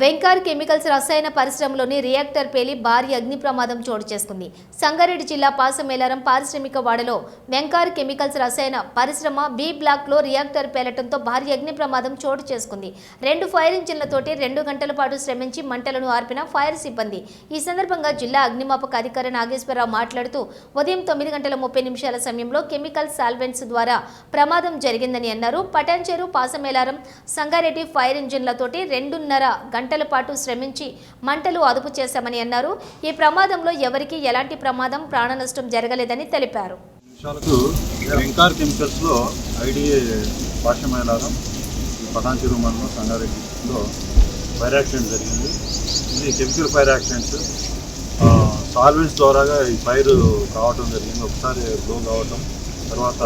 వెంకార్ chemicals రసాయన పరిశ్రమలోని reactor పేలి భారీ అగ్ని ప్రమాదం చోటు చేసుకుంది. సంగారెడ్డి జిల్లా పాసమేలారం పారిశ్రామిక వాడలో వెంకార్ కెమికల్స్ రసాయన పరిశ్రమ బి బ్లాక్లో రియాక్టర్ పేలటంతో భారీ అగ్ని ప్రమాదం చోటు చేసుకుంది. రెండు ఫైర్ ఇంజిన్లతోటి రెండు గంటల పాటు శ్రమించి మంటలను ఆర్పిన ఫైర్ సిబ్బంది. ఈ సందర్భంగా జిల్లా అగ్నిమాపక అధికారి నాగేశ్వరరావు మాట్లాడుతూ ఉదయం తొమ్మిది గంటల ముప్పై నిమిషాల సమయంలో కెమికల్ సాల్వెంట్స్ ద్వారా ప్రమాదం జరిగిందని అన్నారు. పటాన్చేరు పాసమేలారం సంగారెడ్డి ఫైర్ ఇంజిన్లతోటి రెండున్నర గంటల పాటు శ్రమించి మంటలు అదుపు చేశామని అన్నారు. ఈ ప్రమాదంలో ఎవరికీ ఎలాంటి ప్రమాదం ప్రాణ నష్టం జరగలేదని తెలిపారు. నిమిషాలకు వెంకార్ కెమికల్స్లో ఐడిఏ పటాన్చెరు మండలం సంగారెడ్డిలో ఫైర్ యాక్సిడెంట్ జరిగింది. ఇది కెమికల్ ఫైర్ యాక్సిడెంట్స్ ద్వారాగా ఈ ఫైర్ కావటం జరిగింది. ఒకసారి గ్లో కావటం తర్వాత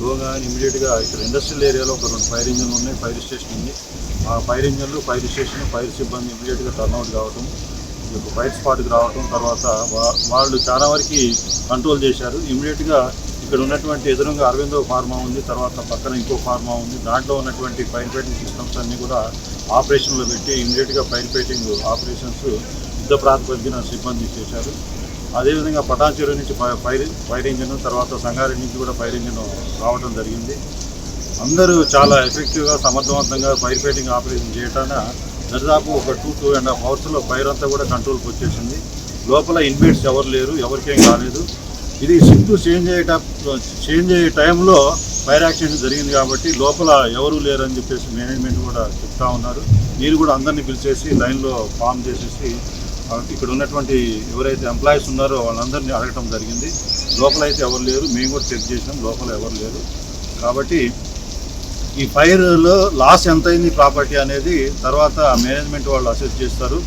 గ్లోగా ఇమీడియట్గా ఇక్కడ ఇండస్ట్రియల్ ఏరియాలో ఒక రెండు ఫైర్ ఇంజన్లు ఉన్నాయి ఫైర్ స్టేషన్ ఉంది. ఆ ఫైర్ ఇంజన్లు ఫైర్ స్టేషన్ ఫైర్ సిబ్బంది ఇమీడియట్గా టర్న్అవుట్ కావటం ఈ యొక్క ఫైర్ స్పాట్కి రావటం తర్వాత వాళ్ళు చాలా వరకు కంట్రోల్ చేశారు. ఇమీడియట్గా ఇక్కడ ఉన్నటువంటి ఎదురుగా అరవిందో ఫార్మా ఉంది తర్వాత పక్కన ఇంకో ఫార్మా ఉంది. దాంట్లో ఉన్నటువంటి ఫైర్ ఫైటింగ్ సిస్టమ్స్ అన్నీ కూడా ఆపరేషన్లో పెట్టి ఇమీడియట్గా ఫైర్ ఫైటింగ్ ఆపరేషన్స్ యుద్ధ ప్రాతిపదికన సిబ్బంది చేశారు. అదేవిధంగా పటాన్చెరు నుంచి ఫైర్ ఫైర్ ఇంజిన్ తర్వాత సంగారెడ్డి నుంచి కూడా ఫైర్ ఇంజిన్ రావడం జరిగింది. అందరూ చాలా ఎఫెక్టివ్గా సమర్థవంతంగా ఫైర్ ఫైటింగ్ ఆపరేషన్ చేయటాన దాదాపు ఒక టూ టూ అండ్ హాఫ్ అవర్స్లో ఫైర్ అంతా కూడా కంట్రోల్కి వచ్చేసింది. లోపల ఇన్మేట్స్ ఎవరు లేరు ఎవరికేం కాలేదు. ఇది షిఫ్ట్ చేంజ్ అయ్యేట చేంజ్ అయ్యే టైంలో ఫైర్ యాక్సిడెంట్ జరిగింది కాబట్టి లోపల ఎవరు లేరని చెప్పేసి మేనేజ్మెంట్ కూడా చెప్తా ఉన్నారు. మీరు కూడా అందరినీ పిలిచేసి లైన్లో ఫామ్ చేసేసి ఇక్కడ ఉన్నటువంటి ఎవరైతే ఎంప్లాయీస్ ఉన్నారో వాళ్ళందరినీ అడగటం జరిగింది. లోపల అయితే ఎవరు లేరు. మేము కూడా చెక్ చేసినాం. లోపల ఎవరు లేరు. కాబట్టి ఈ ఫైర్లో లాస్ ఎంత అయింది ప్రాపర్టీ అనేది తర్వాత మేనేజ్మెంట్ వాళ్ళు అసెస్ చేస్తారు.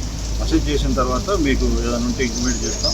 అసెస్ చేసిన తర్వాత మీకు ఏదైనా ఉంటే ఇంక్మెంట్ చేస్తాం.